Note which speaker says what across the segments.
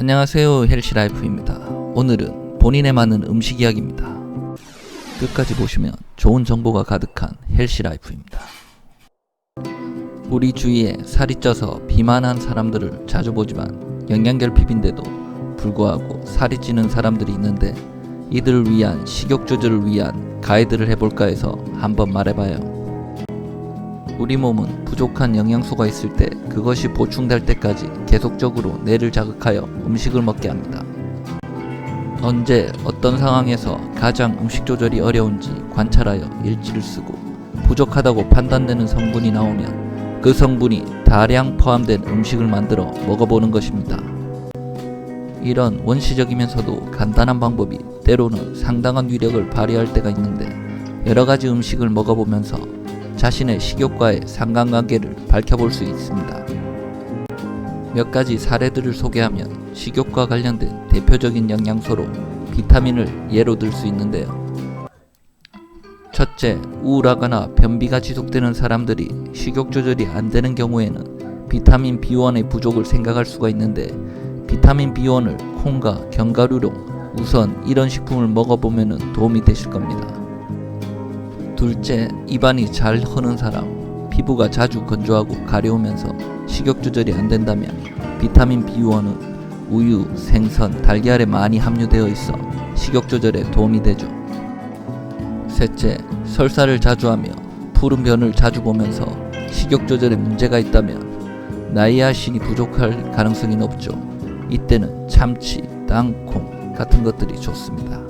Speaker 1: 안녕하세요 헬시라이프입니다. 오늘은 본인에 맞는 음식 이야기입니다. 끝까지 보시면 좋은 정보가 가득한 헬시라이프입니다. 우리 주위에 살이 쪄서 비만한 사람들을 자주 보지만 영양결핍인데도 불구하고 살이 찌는 사람들이 있는데 이들을 위한 식욕 조절을 위한 가이드를 해볼까 해서 한번 말해봐요. 우리 몸은 부족한 영양소가 있을 때 그것이 보충될 때까지 계속적으로 뇌를 자극하여 음식을 먹게 합니다. 언제 어떤 상황에서 가장 음식 조절이 어려운지 관찰하여 일지를 쓰고 부족하다고 판단되는 성분이 나오면 그 성분이 다량 포함된 음식을 만들어 먹어보는 것입니다. 이런 원시적이면서도 간단한 방법이 때로는 상당한 위력을 발휘할 때가 있는데 여러 가지 음식을 먹어보면서 자신의 식욕과의 상관관계를 밝혀볼 수 있습니다. 몇 가지 사례들을 소개하면 식욕과 관련된 대표적인 영양소로 비타민을 예로 들 수 있는데요. 첫째, 우울하거나 변비가 지속되는 사람들이 식욕 조절이 안 되는 경우에는 비타민 B1의 부족을 생각할 수가 있는데 비타민 B1을 콩과 견과류로 우선 이런 식품을 먹어보면 도움이 되실 겁니다. 둘째, 입안이 잘 흐는 사람, 피부가 자주 건조하고 가려우면서 식욕 조절이 안 된다면 비타민 B1은 우유, 생선, 달걀에 많이 함유되어 있어 식욕 조절에 도움이 되죠. 셋째, 설사를 자주 하며 푸른 변을 자주 보면서 식욕 조절에 문제가 있다면 나이아신이 부족할 가능성이 높죠. 이때는 참치, 땅콩 같은 것들이 좋습니다.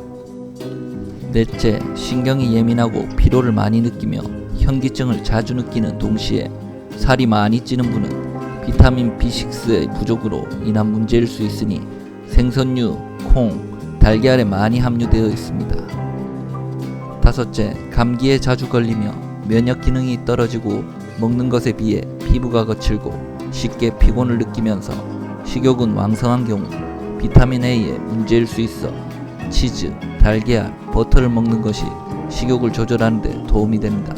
Speaker 1: 넷째, 신경이 예민하고 피로를 많이 느끼며 현기증을 자주 느끼는 동시에 살이 많이 찌는 분은 비타민 B6의 부족으로 인한 문제일 수 있으니 생선류, 콩, 달걀에 많이 함유되어 있습니다. 다섯째, 감기에 자주 걸리며 면역 기능이 떨어지고 먹는 것에 비해 피부가 거칠고 쉽게 피곤을 느끼면서 식욕은 왕성한 경우 비타민 A의 문제일 수 있어 치즈, 달걀, 버터를 먹는 것이 식욕을 조절하는 데 도움이 됩니다.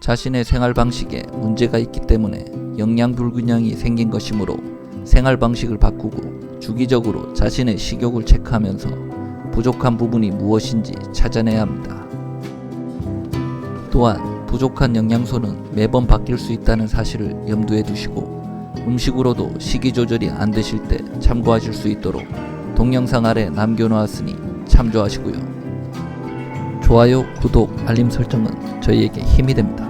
Speaker 1: 자신의 생활 방식에 문제가 있기 때문에 영양 불균형이 생긴 것이므로 생활 방식을 바꾸고 주기적으로 자신의 식욕을 체크하면서 부족한 부분이 무엇인지 찾아내야 합니다. 또한 부족한 영양소는 매번 바뀔 수 있다는 사실을 염두에 두시고 음식으로도 식이 조절이 안 되실 때 참고하실 수 있도록 동영상 아래 남겨놓았으니 참조하시고요. 좋아요, 구독, 알림 설정은 저희에게 힘이 됩니다.